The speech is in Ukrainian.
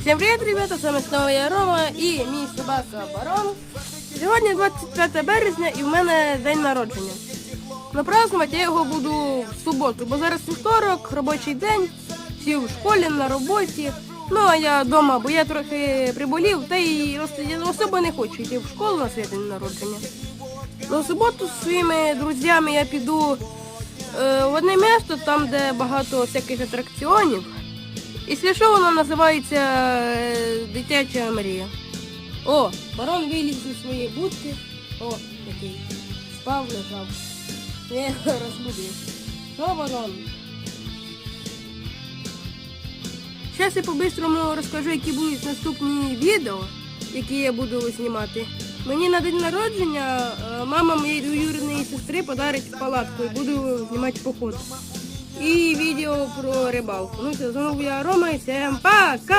Всем привет, ребята! З вами знову я Рома і мій собака Барон. Сьогодні 25 березня і в мене день народження. Но празднувати я його буду в суботу, бо зараз вівторок, робочий день, всі в школі, на роботі. Ну а я вдома, бо я трохи приболів, та й особо не хочу йти в школу на свій день народження. Ну, в суботу зі своїми друзями я піду е, в одне місто, там, де багато всяких атракціонів. Якщо що, воно називається е, Дитяча мрія. О, барон виліз зі своєї будки. О, який. Спав, лежав. Я розбудив. Що, барон? Зараз я по-бистрому розкажу, які будуть наступні відео, які я буду знімати. Мені на день народження е, мама моєї двоюрідної сестри подарить палатку і буду знімати поход. І відео про рибалку. Ну все, знову я Рома і всім пока!